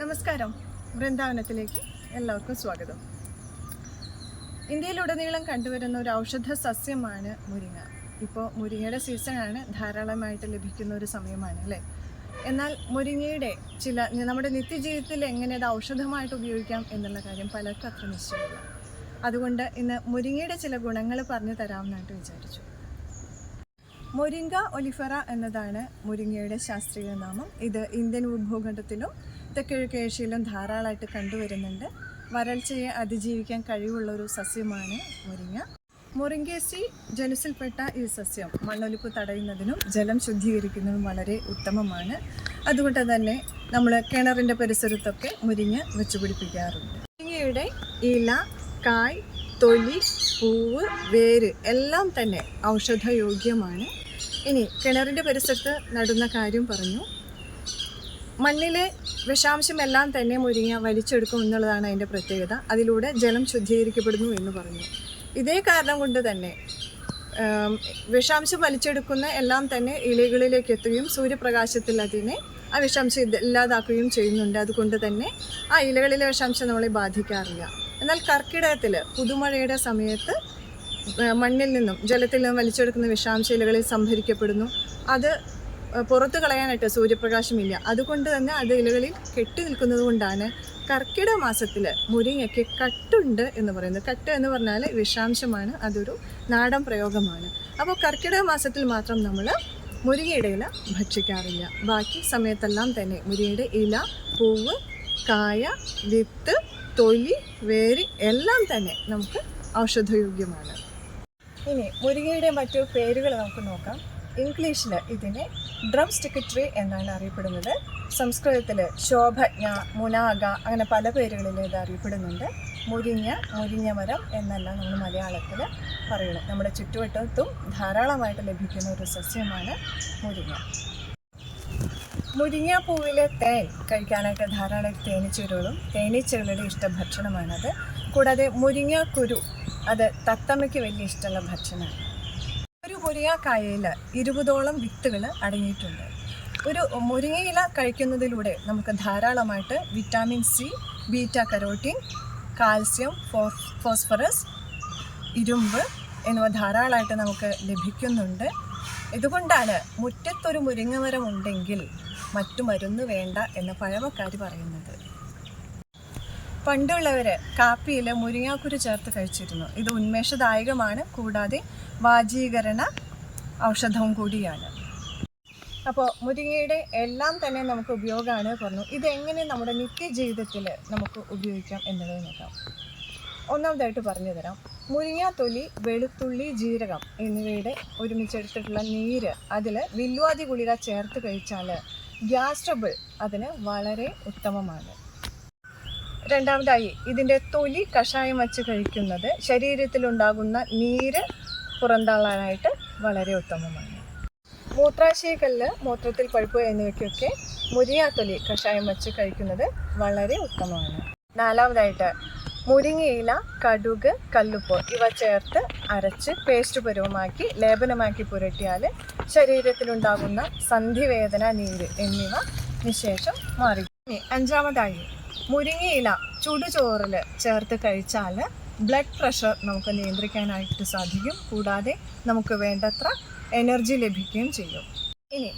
നമസ്കാരം. വൃന്ദാവനത്തിലേക്ക് എല്ലാവർക്കും സ്വാഗതം. ഇന്ത്യയിലുടനീളം കണ്ടുവരുന്ന ഒരു ഔഷധ സസ്യമാണ് മുരിങ്ങ. ഇപ്പോൾ മുരിങ്ങയുടെ സീസണാണ് ധാരാളമായിട്ട് ലഭിക്കുന്ന ഒരു സമയമാണ് അല്ലേ? എന്നാൽ മുരിങ്ങയുടെ ചില നമ്മുടെ നിത്യജീവിതത്തിൽ എങ്ങനെ അത് ഔഷധമായിട്ട് ഉപയോഗിക്കാം എന്നുള്ള കാര്യം പലർക്കും അത്ര നിശ്ചയമില്ല. അതുകൊണ്ട് ഇന്ന് മുരിങ്ങയുടെ ചില ഗുണങ്ങൾ പറഞ്ഞു തരാമെന്നായിട്ട് വിചാരിച്ചു. മൊരിങ്ക ഒലിഫറ എന്നതാണ് മുരിങ്ങയുടെ ശാസ്ത്രീയ നാമം. ഇത് ഇന്ത്യൻ ഉപഭൂഖണ്ഡത്തിലും തെക്കിഴക്ക് ഏഷ്യയിലും ധാരാളമായിട്ട് കണ്ടുവരുന്നുണ്ട്. വരൾച്ചയെ അതിജീവിക്കാൻ കഴിവുള്ള ഒരു സസ്യമാണ് മുരിങ്ങ. മൊറിങ്കേസി ജലസിൽപ്പെട്ട ഈ സസ്യം മണ്ണൊലിപ്പ് തടയുന്നതിനും ജലം ശുദ്ധീകരിക്കുന്നതിനും വളരെ ഉത്തമമാണ്. അതുകൊണ്ട് തന്നെ നമ്മൾ കിണറിന്റെ പരിസരത്തൊക്കെ മുരിങ്ങ വെച്ചുപിടിപ്പിക്കാറുണ്ട് മുരിങ്ങയുടെ ഇല കായ് തൊലി പൂവ് വേര് എല്ലാം തന്നെ ഔഷധയോഗ്യമാണ്. ഇനി കിണറിന്റെ പരിസരത്ത് നടുന്ന കാര്യം പറഞ്ഞു. മണ്ണിലെ വിഷാംശമെല്ലാം തന്നെ മുരിങ്ങ വലിച്ചെടുക്കും എന്നുള്ളതാണ് അതിന്റെ പ്രത്യേകത. അതിലൂടെ ജലം ശുദ്ധീകരിക്കപ്പെടുന്നു എന്ന് പറഞ്ഞു. ഇതേ കാരണം കൊണ്ട് തന്നെ വിഷാംശം വലിച്ചെടുക്കുന്ന എല്ലാം തന്നെ ഇലകളിലേക്ക് എത്തുകയും സൂര്യപ്രകാശത്തിൽ അതിനെ ആ വിഷാംശം ഇല്ലാതാക്കുകയും ചെയ്യുന്നുണ്ട്. അതുകൊണ്ട് തന്നെ ആ ഇലകളിലെ വിഷാംശം നമ്മളെ ബാധിക്കാറില്ല. എന്നാൽ കർക്കിടകത്തിൽ പുതുമഴയുടെ സമയത്ത് മണ്ണിൽ നിന്നും ജലത്തിൽ നിന്നും വലിച്ചെടുക്കുന്ന വിഷാംശ ഇലകളിൽ സംഭരിക്കപ്പെടുന്നു. അത് പുറത്ത് കളയാനായിട്ട് സൂര്യപ്രകാശമില്ല. അതുകൊണ്ട് തന്നെ അത് ഇലകളിൽ കെട്ടി നിൽക്കുന്നത് കൊണ്ടാണ് കർക്കിടക മാസത്തിൽ മുരിങ്ങയ്ക്ക് കട്ടുണ്ട് എന്ന് പറയുന്നത്. കട്ട് എന്ന് പറഞ്ഞാൽ വിഷാംശമാണ് അതൊരു നാടൻ പ്രയോഗമാണ്. അപ്പോൾ കർക്കിടക മാസത്തിൽ മാത്രം നമ്മൾ മുരിങ്ങയുടെ ഇല ഭക്ഷിക്കാറില്ല. ബാക്കി സമയത്തെല്ലാം തന്നെ മുരിങ്ങയുടെ ഇല പൂവ് കായ വിത്ത് തൊലി വേരി എല്ലാം തന്നെ നമുക്ക് ഔഷധയോഗ്യമാണ്. ഇനി മുരിങ്ങയുടെ മറ്റു പേരുകൾ നമുക്ക് നോക്കാം. ഇംഗ്ലീഷിൽ ഇതിനെ ഡ്രം സ്റ്റിക്കറ്ററി എന്നാണ് അറിയപ്പെടുന്നത്. സംസ്കൃതത്തിൽ ശോഭജ്ഞ മുനാഗ അങ്ങനെ പല പേരുകളിൽ ഇത് അറിയപ്പെടുന്നുണ്ട്. മുരിഞ്ഞ മുരിഞ്ഞ മരം എന്നല്ല നമ്മൾ മലയാളത്തിൽ പറയുന്നത് നമ്മുടെ ചുറ്റുവട്ടത്തും ധാരാളമായിട്ട് ലഭിക്കുന്ന ഒരു സസ്യമാണ് മുരിങ്ങ. മുരിങ്ങ പൂവിലെ തേൻ കഴിക്കാനായിട്ട് ധാരാളം തേനീച്ചകളും തേനീച്ചകളുടെ ഇഷ്ട ഭക്ഷണമാണത്. കൂടാതെ കുരു അത് തത്തമ്മയ്ക്ക് വലിയ ഇഷ്ടമുള്ള ഭക്ഷണമാണ്. ഒരു മുരിങ്ങാക്കായയിൽ ഇരുപതോളം വിത്തുകൾ അടങ്ങിയിട്ടുണ്ട്. ഒരു മുരിങ്ങയില കഴിക്കുന്നതിലൂടെ നമുക്ക് ധാരാളമായിട്ട് vitamin C beta carotene calcium phosphorus ഇരുമ്പ് എന്നിവ ധാരാളമായിട്ട് നമുക്ക് ലഭിക്കുന്നുണ്ട്. ഇതുകൊണ്ടാണ് മുറ്റത്തൊരു മുരിങ്ങമരമുണ്ടെങ്കിൽ മറ്റു മരുന്ന് വേണ്ട എന്ന് പഴമക്കാർ പറയുന്നത്. പണ്ടുള്ളവർ കാപ്പിയിൽ മുരിങ്ങാക്കുരു ചേർത്ത് കഴിച്ചിരുന്നു. ഇത് ഉന്മേഷദായകമാണ്. കൂടാതെ വാജീകരണ ഔഷധവും കൂടിയാണ്. അപ്പോൾ മുരിങ്ങയുടെ എല്ലാം തന്നെ നമുക്ക് ഉപയോഗമാണ് പറഞ്ഞു. ഇതെങ്ങനെ നമ്മുടെ നിത്യജീവിതത്തിൽ നമുക്ക് ഉപയോഗിക്കാം എന്നുള്ളത് നോക്കാം. ഒന്നാമതായിട്ട് പറഞ്ഞു തരാം. മുരിങ്ങാത്തൊലി വെളുത്തുള്ളി ജീരകം എന്നിവയുടെ ഒരുമിച്ചെടുത്തിട്ടുള്ള നീര് അതിൽ വില്വാതി ഗുളിക ചേർത്ത് കഴിച്ചാൽ ഗ്യാസ് ട്രബിൾ അതിന് വളരെ ഉത്തമമാണ്. രണ്ടാമതായി ഇതിന്റെ തൊലി കഷായം വച്ച് കഴിക്കുന്നത് ശരീരത്തിലുണ്ടാകുന്ന നീര് പുറന്തള്ളാനായിട്ട് വളരെ ഉത്തമമാണ്. മൂത്രാശയക്കല്ല് മൂത്രത്തിൽ പഴുപ്പ് എന്നിവയ്ക്കൊക്കെ മുരിയാത്തൊലി കഷായം വച്ച് കഴിക്കുന്നത് വളരെ ഉത്തമമാണ്. നാലാമതായിട്ട് മുരിങ്ങയില കടുക് കല്ലുപ്പ് ഇവ ചേർത്ത് അരച്ച് പേസ്റ്റ് പരുവമാക്കി ലേപനമാക്കി പുരട്ടിയാൽ ശരീരത്തിലുണ്ടാകുന്ന സന്ധിവേദന നീര് എന്നിവ നിശേഷം മാറി. അഞ്ചാമതായി മുരിങ്ങയില ചുടുചോറിൽ ചേർത്ത് കഴിച്ചാൽ ബ്ലഡ് പ്രഷർ നമുക്ക് നിയന്ത്രിക്കാനായിട്ട് സാധിക്കും. കൂടാതെ നമുക്ക് വേണ്ടത്ര എനർജി ലഭിക്കുകയും ചെയ്യും. ഇനി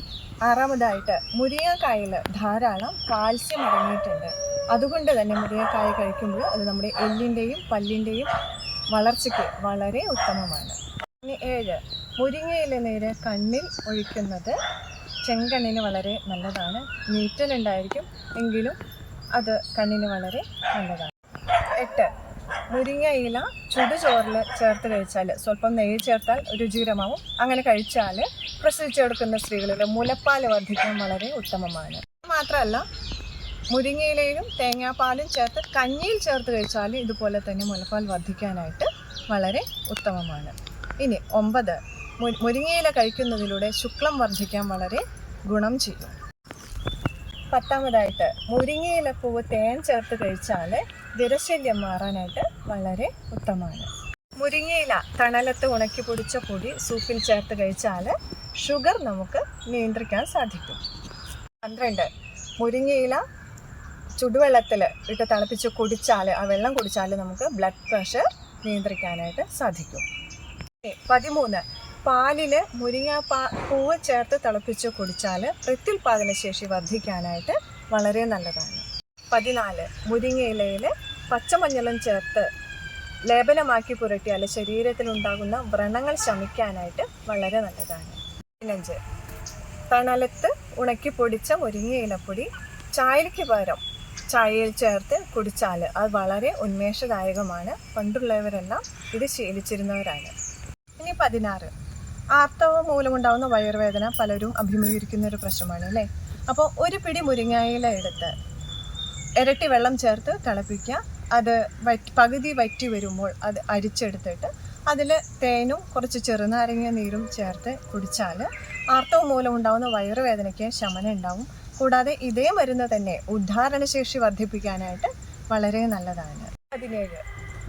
ആറാമതായിട്ട് മുരിങ്ങക്കായിൽ ധാരാളം കാൽസ്യം അടങ്ങിയിട്ടുണ്ട്. അതുകൊണ്ട് തന്നെ മുരിങ്ങക്കായ കഴിക്കുമ്പോൾ അത് നമ്മുടെ എല്ലിന്റെയും പല്ലിന്റെയും വളർച്ചയ്ക്ക് വളരെ ഉത്തമമാണ്. ഇനി ഏഴ് മുരിങ്ങയിലെ നേരെ കണ്ണിൽ ഒഴിക്കുന്നത് ചെങ്കണ്ണിന് വളരെ നല്ലതാണ്. നീറ്റലുണ്ടായിരിക്കും. എങ്കിലും അത് കണ്ണിന് വളരെ നല്ലതാണ്. എട്ട്. മുരിങ്ങ ഇല ചുടുചോറിൽ ചേർത്ത് കഴിച്ചാൽ സ്വല്പം നെയ്യ് ചേർത്താൽ രുചികരമാവും. അങ്ങനെ കഴിച്ചാൽ പ്രസവിച്ചെടുക്കുന്ന സ്ത്രീകളിൽ മുലപ്പാൽ വർദ്ധിക്കാൻ വളരെ ഉത്തമമാണ്. മാത്രമല്ല മുരിങ്ങയിലയിലും തേങ്ങാപ്പാലും ചേർത്ത് കഞ്ഞിയിൽ ചേർത്ത് കഴിച്ചാൽ ഇതുപോലെ തന്നെ മുലപ്പാൽ വർദ്ധിക്കാനായിട്ട് വളരെ ഉത്തമമാണ്. ഇനി ഒമ്പത്. മുരിങ്ങയില കഴിക്കുന്നതിലൂടെ ശുക്ലം വർദ്ധിക്കാൻ വളരെ ഗുണം ചെയ്യും. പത്താമതായിട്ട് മുരിങ്ങയില പൂവ് തേൻ ചേർത്ത് കഴിച്ചാൽ വിരശല്യം മാറാനായിട്ട് വളരെ ഉത്തമമാണ്. മുരിങ്ങയില തണലത്ത് ഉണക്കി പൊടിച്ച പൊടി സൂപ്പിൽ ചേർത്ത് കഴിച്ചാൽ ഷുഗർ നമുക്ക് നിയന്ത്രിക്കാൻ സാധിക്കും. പന്ത്രണ്ട് മുരിങ്ങയില ചുടുവെള്ളത്തിൽ ഇട്ട് തിളപ്പിച്ച് കുടിച്ചാൽ ആ വെള്ളം കുടിച്ചാൽ നമുക്ക് ബ്ലഡ് പ്രഷർ നിയന്ത്രിക്കാനായിട്ട് സാധിക്കും. പതിമൂന്ന് പാലിൽ മുരിങ്ങ പാ പൂവ് ചേർത്ത് തിളപ്പിച്ച് കുടിച്ചാൽ പ്രത്യുൽപാദന ശേഷി വർദ്ധിക്കാനായിട്ട് വളരെ നല്ലതാണ്. പതിനാല് മുരിങ്ങയിലയിൽ പച്ചമഞ്ഞളും ചേർത്ത് ലേപനമാക്കി പുരട്ടിയാൽ ശരീരത്തിലുണ്ടാകുന്ന വ്രണങ്ങൾ ശമിക്കാനായിട്ട് വളരെ നല്ലതാണ്. പതിനഞ്ച് തണലത്ത് ഉണക്കി പൊടിച്ച മുരിങ്ങയിലപ്പൊടി ചായയ്ക്ക് പകരം ചായയിൽ ചേർത്ത് കുടിച്ചാൽ അത് വളരെ ഉന്മേഷദായകമാണ്. പണ്ടുള്ളവരെല്ലാം ഇത് ശീലിച്ചിരുന്നവരാണ്. ഇനി പതിനാറ് ആർത്തവം മൂലമുണ്ടാകുന്ന വയറുവേദന പലരും അഭിമുഖീകരിക്കുന്ന ഒരു പ്രശ്നമാണ് അല്ലേ? അപ്പോൾ ഒരു പിടി മുരിങ്ങയില എടുത്ത് ഇരട്ടി വെള്ളം ചേർത്ത് തിളപ്പിക്കുക. അത് പകുതി വറ്റി വരുമ്പോൾ അത് അരിച്ചെടുത്തിട്ട് അതിൽ തേനും കുറച്ച് ചെറുനാരങ്ങ നീരും ചേർത്ത് കുടിച്ചാൽ ആർത്തവം മൂലം ഉണ്ടാകുന്ന വയറുവേദനയ്ക്ക് ശമനം ഉണ്ടാവും കൂടാതെ ഇതേ മരുന്ന് തന്നെ ഉദ്ധാരണശേഷി വർദ്ധിപ്പിക്കാനായിട്ട് വളരെ നല്ലതാണ്. പതിനേഴ്.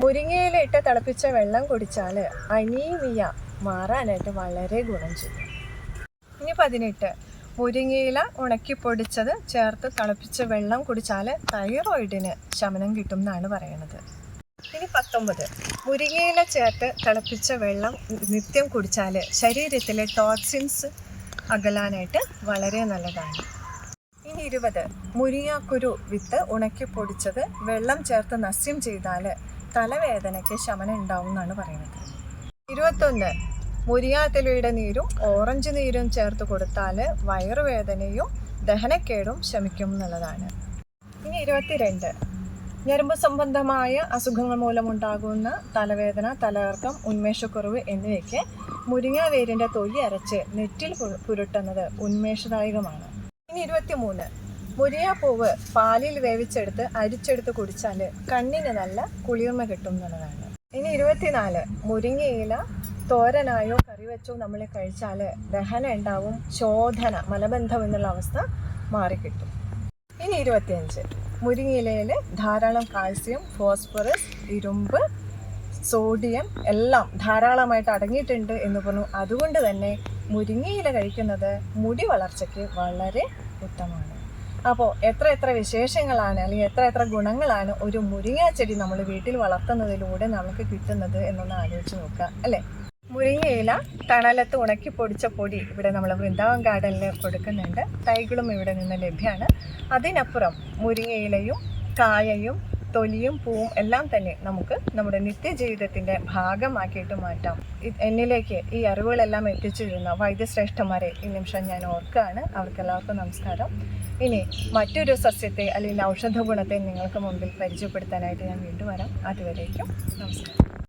മുരിങ്ങയിലിട്ട് തിളപ്പിച്ച വെള്ളം കുടിച്ചാൽ അനീമിയ മാറാനായിട്ട് വളരെ ഗുണം ചെയ്യും. ഇനി പതിനെട്ട്. മുരിങ്ങയില ഉണക്കി പൊടിച്ചത് ചേർത്ത് തിളപ്പിച്ച വെള്ളം കുടിച്ചാൽ തൈറോയിഡിന് ശമനം കിട്ടും എന്നാണ് പറയുന്നത്. ഇനി പത്തൊമ്പത്. മുരിങ്ങയില ചേർത്ത് തിളപ്പിച്ച വെള്ളം നിത്യം കുടിച്ചാൽ ശരീരത്തിലെ ടോക്സിൻസ് അകലാനായിട്ട് വളരെ നല്ലതാണ്. ഇനി ഇരുപത്. മുരിങ്ങാക്കുരു വിത്ത് ഉണക്കി പൊടിച്ചത് വെള്ളം ചേർത്ത് നസ്യം ചെയ്താൽ തലവേദനയ്ക്ക് ശമനം ഉണ്ടാവും എന്നാണ് പറയുന്നത്. ഇരുപത്തൊന്ന്. മുരിങ്ങാത്തിലയുടെ നീരും ഓറഞ്ച് നീരും ചേർത്ത് കൊടുത്താൽ വയറുവേദനയും ദഹനക്കേടും ശമിക്കും എന്നുള്ളതാണ്. ഇനി ഇരുപത്തിരണ്ട്. ഞരമ്പ് സംബന്ധമായ അസുഖങ്ങൾ മൂലമുണ്ടാകുന്ന തലവേദന തലകർക്കം ഉന്മേഷക്കുറവ് എന്നിവയ്ക്ക് മുരിങ്ങ വേരിന്റെ തൊലി അരച്ച് നെറ്റിൽ പുരുട്ടുന്നത് പുരട്ടുന്നത് ഉന്മേഷദായകമാണ്. ഇനി ഇരുപത്തിമൂന്ന്. മുരിങ്ങാപ്പൂവ് പാലിൽ വേവിച്ചെടുത്ത് അരിച്ചെടുത്ത് കുടിച്ചാൽ കണ്ണിന് നല്ല കുളിർമ കിട്ടും എന്നുള്ളതാണ്. ഇനി ഇരുപത്തിനാല്. മുരിങ്ങയില തോരനായോ കറി വെച്ചോ നമ്മൾ കഴിച്ചാൽ ദഹനം ഉണ്ടാവും ശോധന മലബന്ധം എന്നുള്ള അവസ്ഥ മാറിക്കിട്ടും. ഇനി ഇരുപത്തിയഞ്ച്. മുരിങ്ങയിലയിൽ ധാരാളം കാൽസ്യം ഫോസ്ഫറസ് ഇരുമ്പ് സോഡിയം എല്ലാം ധാരാളമായിട്ട് അടങ്ങിയിട്ടുണ്ട് എന്ന് പറഞ്ഞു. അതുകൊണ്ട് തന്നെ മുരിങ്ങയില കഴിക്കുന്നത് മുടി വളർച്ചയ്ക്ക് വളരെ ഉത്തമമാണ്. അപ്പോൾ എത്ര എത്ര വിശേഷങ്ങളാണ് അല്ലെങ്കിൽ എത്ര എത്ര ഗുണങ്ങളാണ് ഒരു മുരിങ്ങ ചെടി നമ്മൾ വീട്ടിൽ വളർത്തുന്നതിലൂടെ നമുക്ക് കിട്ടുന്നത് എന്നൊന്ന് ആലോചിച്ച് നോക്കുക അല്ലേ? മുരിങ്ങയില തണലത്ത് ഉണക്കി പൊടിച്ച പൊടി ഇവിടെ നമ്മൾ വൃന്ദാവൻ ഗാർഡനിൽ കൊടുക്കുന്നുണ്ട്. തൈകളും ഇവിടെ നിന്ന് ലഭ്യമാണ്. അതിനപ്പുറം മുരിങ്ങയിലയും കായയും തൊലിയും പൂവും എല്ലാം തന്നെ നമുക്ക് നമ്മുടെ നിത്യജീവിതത്തിന്റെ ഭാഗമാക്കിയിട്ട് മാറ്റാം. എന്നിലേക്ക് ഈ അറിവുകളെല്ലാം എത്തിച്ചിരുന്ന വൈദ്യശ്രേഷ്ഠന്മാരെ ഈ നിമിഷം ഞാൻ ഓർക്കുകയാണ്. അവർക്കെല്ലാവർക്കും നമസ്കാരം. ഇനി മറ്റൊരു സസ്യത്തെ അല്ലെങ്കിൽ ഔഷധ ഗുണത്തെ നിങ്ങൾക്ക് മുമ്പിൽ പരിചയപ്പെടുത്താനായിട്ട് ഞാൻ വീണ്ടും വരാം. അതുവരേക്കും നമസ്കാരം.